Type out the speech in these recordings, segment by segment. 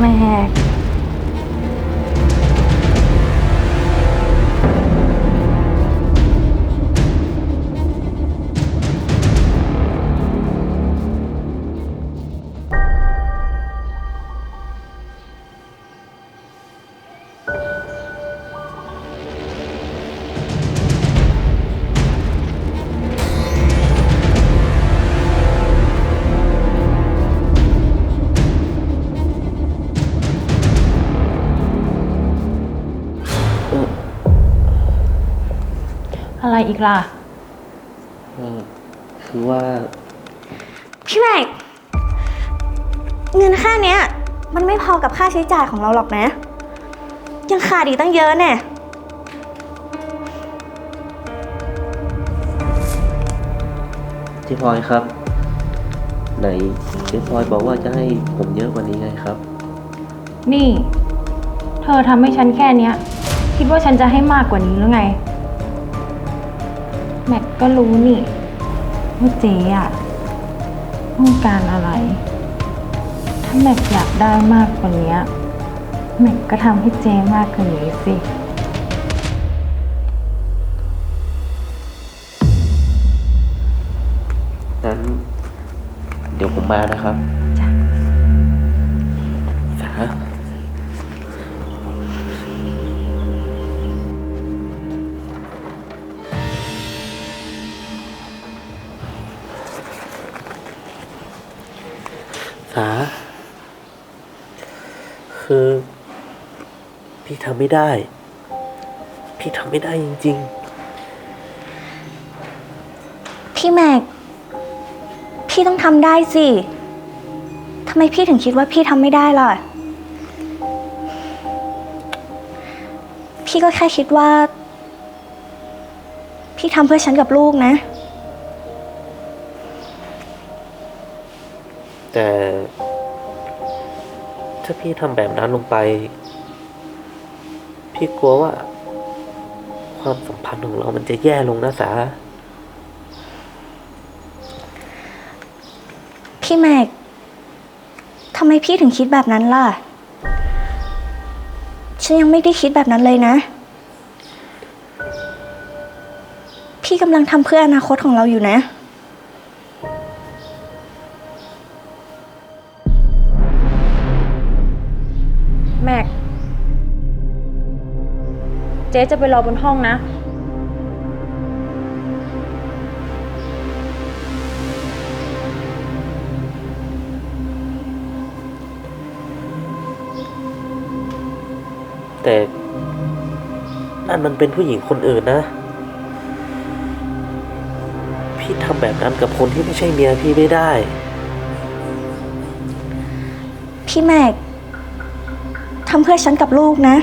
แม่ อะไรอีกล่ะ เออคือว่าพี่แม็กเงินค่าเนี้ย มันไม่พอกับค่าใช้จ่ายของเราหรอกนะ ยังขาดอีกตั้งเยอะแน่เจ๊พลอยครับ ไหนเจ๊พลอยบอกว่าจะให้ผมเยอะกว่านี้ไงครับ นี่ เธอทำให้ฉันแค่เนี้ย คิดว่าฉันจะให้มากกว่านี้หรือไง แม็กก็รู้นี่ว่าเจ๊อะต้องการอะไร ถ้าแม็กอยากได้มากกว่านี้แม็กก็ทำให้เจ๊มากกว่านี้สิ นั้นเดี๋ยวผมมานะครับา คือพี่ทำไม่ได้ พี่ทำไม่ได้จริงๆพี่แม็ก พี่ต้องทำได้สิทำไมพี่ถึงคิดว่าพี่ทำไม่ได้ล่ะ พี่ก็แค่คิดว่า พี่ทำเพื่อฉันกับลูกนะ แต่ ถ้าพี่ทำแบบนั้นลงไป พี่กลัวว่า ความสัมพันธ์ของเรามันจะแย่ลงนะสา พี่แม็กทำไมพี่ถึงคิดแบบนั้นล่ะ ฉันยังไม่ได้คิดแบบนั้นเลยนะ พี่กำลังทำเพื่ออนาคตของเราอยู่นะ จ๊จะไปรอบนห้องนะ แต่ นั่นมันเป็นผู้หญิงคนอื่นนะ พี่ทำแบบนั้นกับคนที่ไม่ใช่เมียพี่ไม่ได้ พี่แม็กทำเพื่อฉันกับลูกนะ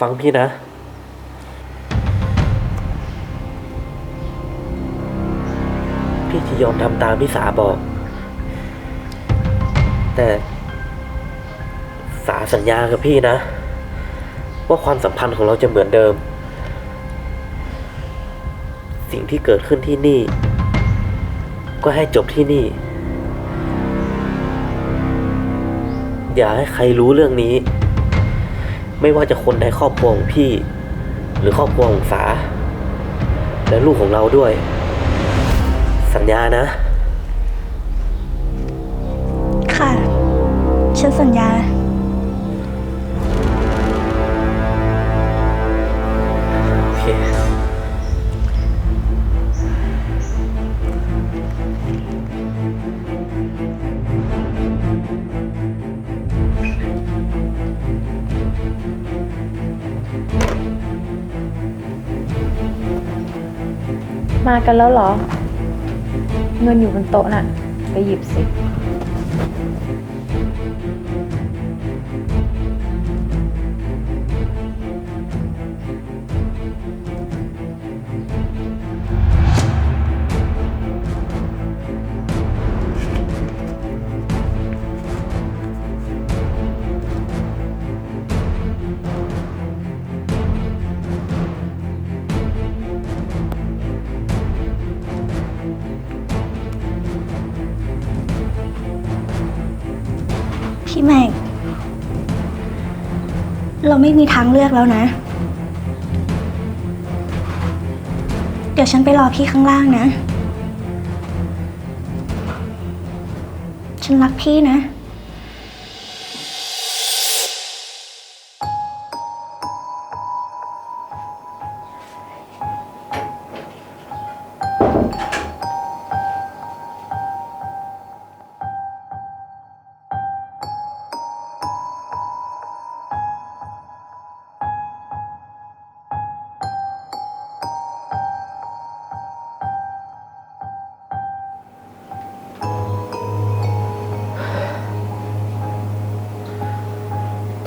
ฟังพี่นะ พี่จะยอมทำตามที่สาบอก แต่สาสัญญากับพี่นะ ว่าความสัมพันธ์ของเราจะเหมือนเดิม สิ่งที่เกิดขึ้นที่นี่ ก็ให้จบที่นี่ อย่าให้ใครรู้เรื่องนี้ ไม่ว่าจะคนในครอบครัวของพี่ หรือครอบครัวของสา และลูกของเราด้วย สัญญานะ ค่ะ ฉันสัญญา มากันแล้วเหรอ เงินอยู่บนโต๊ะน่ะ ไปหยิบสิ เราไม่มีทางเลือกแล้วนะ เดี๋ยวฉันไปรอพี่ข้างล่างนะ ฉันรักพี่นะ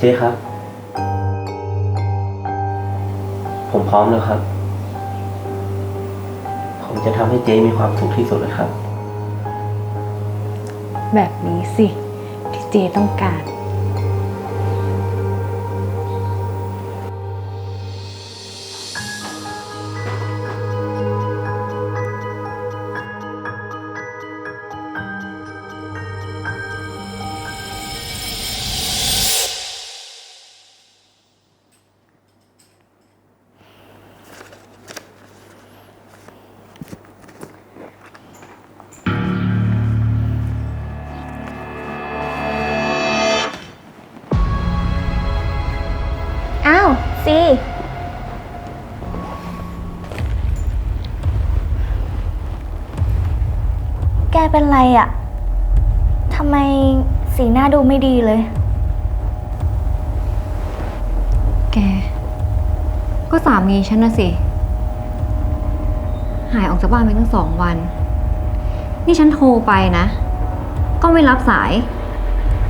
เจ๊ครับ ผมพร้อมแล้วครับ ผมจะทำให้เจ๊มีความสุขที่สุดเลยครับ แบบนี้สิ ที่เจต้องการ อ้าวซีแกเป็นไรอะ่ะทำไมสีหน้าดูไม่ดีเลย แก ก็สามีฉันนะสิ หายออกจากบ้านไปตั้งสองวัน นี่ฉันโทรไปนะ ก็ไม่รับสาย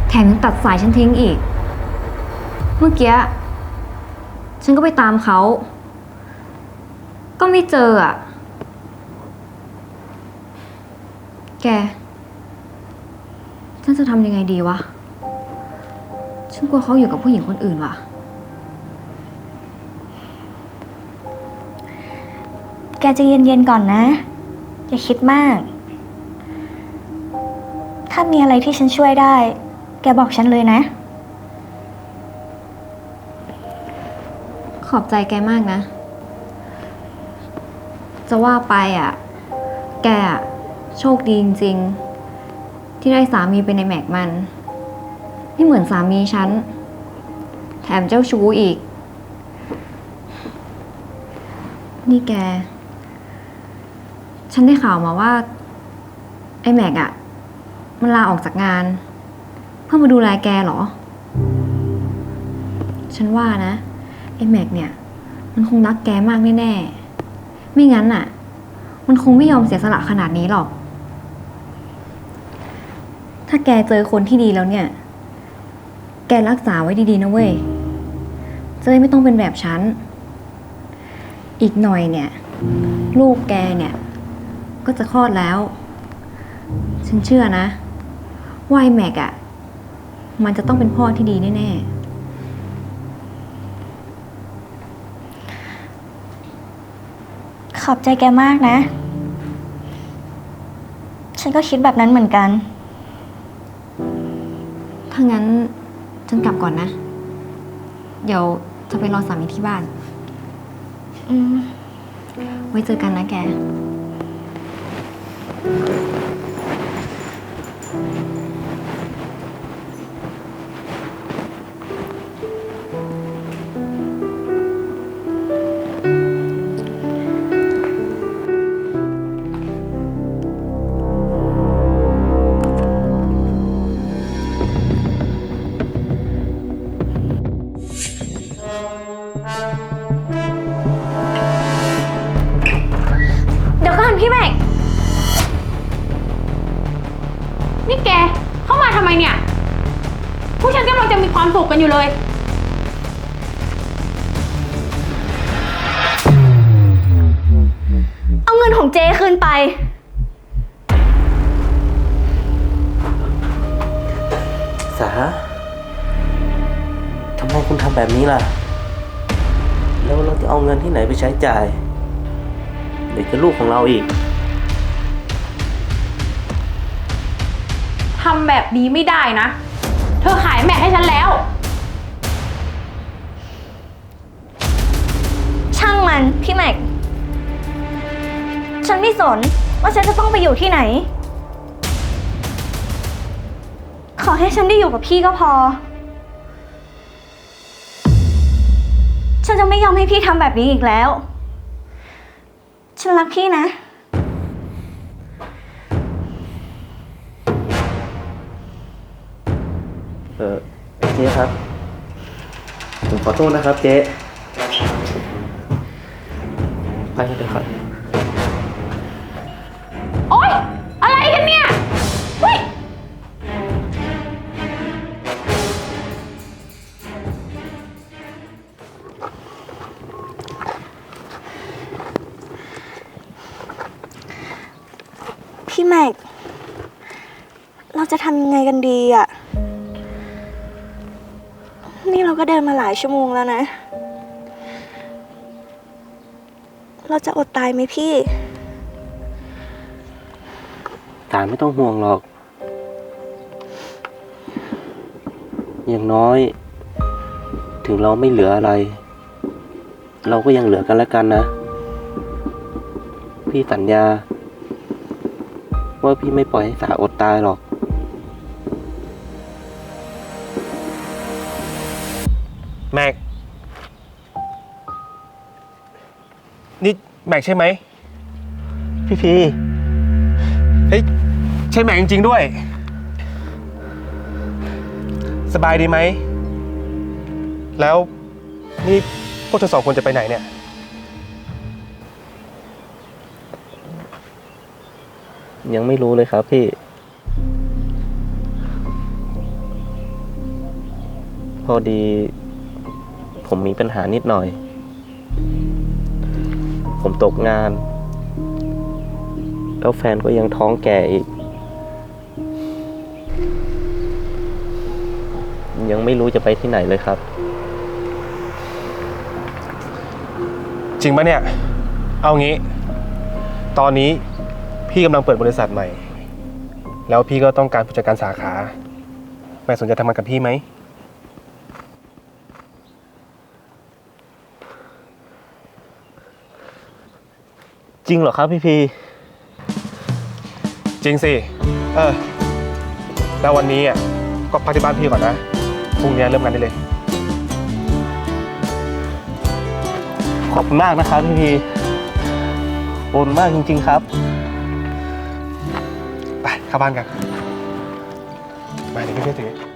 แถมยังตัดสายฉันทิ้งอีก เมื่อกี้ ฉันก็ไปตามเขา ก็ไม่เจออะ แก ฉันจะทำยังไงดีวะ ฉันกลัวเขาอยู่กับผู้หญิงคนอื่นว่ะ แกจะเย็นๆก่อนนะ อย่าคิดมาก ถ้ามีอะไรที่ฉันช่วยได้ แกบอกฉันเลยนะ ขอบใจแกมากนะ จะว่าไปอะ แกอะโชคดีจริงๆ ที่ได้สามีเป็นในแม็กมัน ไม่เหมือนสามีฉัน แถมเจ้าชู้อีก นี่แก ฉันได้ข่าวมาว่า ไอ้แม็กอะมันลาออกจากงาน เพื่อมาดูแลแกเหรอ ฉันว่านะ ไอ้แม็กเนี่ย มันคงรักแกมากแน่ๆ ไม่งั้นน่ะ มันคงไม่ยอมเสียสละขนาดนี้หรอก ถ้าแกเจอคนที่ดีแล้วเนี่ย แกรักษาไว้ดีๆนะเว้ยจะได้ไม่ต้องเป็นแบบฉัน อีกหน่อยเนี่ย ลูกแกเนี่ย ก็จะคลอดแล้ว ฉันเชื่อนะว่าไอ้แม็กอะ่ะ มันจะต้องเป็นพ่อที่ดีแน่ๆ อบใจแกมากนะ ฉันก็คิดแบบนั้นเหมือนกัน ถ้างั้นฉันกลับก่อนนะ เดี๋ยวจะไปรอสามีที่บ้าน อืม ไว้เจอกันนะแก มาทำไมเนี่ยผู้ฉันกำลังจะมีความสุขกันอยู่เลย เอาเงินของเจคืนไป สาทำไมคุณทำแบบนี้ล่ะ แล้วเราจะเอาเงินที่ไหนไปใช้จ่าย เดี๋ยวจะลูกของเราอีก ทำแบบนี้ไม่ได้นะ เธอขายแม็กให้ฉันแล้ว ช่างมันพี่แม็ก ฉันไม่สนว่าฉันจะต้องไปอยู่ที่ไหน ขอให้ฉันได้อยู่กับพี่ก็พอ ฉันจะไม่ยอมให้พี่ทำแบบนี้อีกแล้ว ฉันรักพี่นะ เจ๊ครับ ผมขอโทษนะครับเจ๊ไปกันเถอะครับ โอ๊ย อะไรกันเนี่ยเฮ้ยพี่แม็ก เราจะทำยังไงกันดีอะ เดินมาหลายชั่วโมงแล้วนะ เราจะอดตายไหมพี่ ตาไม่ต้องห่วงหรอก อย่างน้อย ถึงเราไม่เหลืออะไร เราก็ยังเหลือกันและกันนะ พี่สัญญา ว่าพี่ไม่ปล่อยให้สาอดตายหรอก นี่แม็กใช่ไหมพี่พีเฮ้ยใช่แม็กจริงๆด้วย สบายดีไหม แล้วนี่พวกเธอสองคนจะไปไหนเนี่ย ยังไม่รู้เลยครับพี่ พอดี ผมมีปัญหานิดหน่อย ผมตกงาน แล้วแฟนก็ยังท้องแก่อีก ยังไม่รู้จะไปที่ไหนเลยครับ จริงปะเนี่ย เอางี้ ตอนนี้พี่กำลังเปิดบริษัทใหม่ แล้วพี่ก็ต้องการผู้จัดการสาขาแม่สนใจทำงานกับพี่ไหม จริงเหรอครับพี่พีจริงสิ เออ แล้ววันนี้อะ ก็พักที่บ้านพี่ก่อนนะ พรุ่งนี้เริ่มงานได้เลย ขอบคุณมากนะครับพี่พีโอนมากจริง ๆ ครับ ไปเข้าบ้านกัน มาเดี๋ยวพี่ช่วยถือ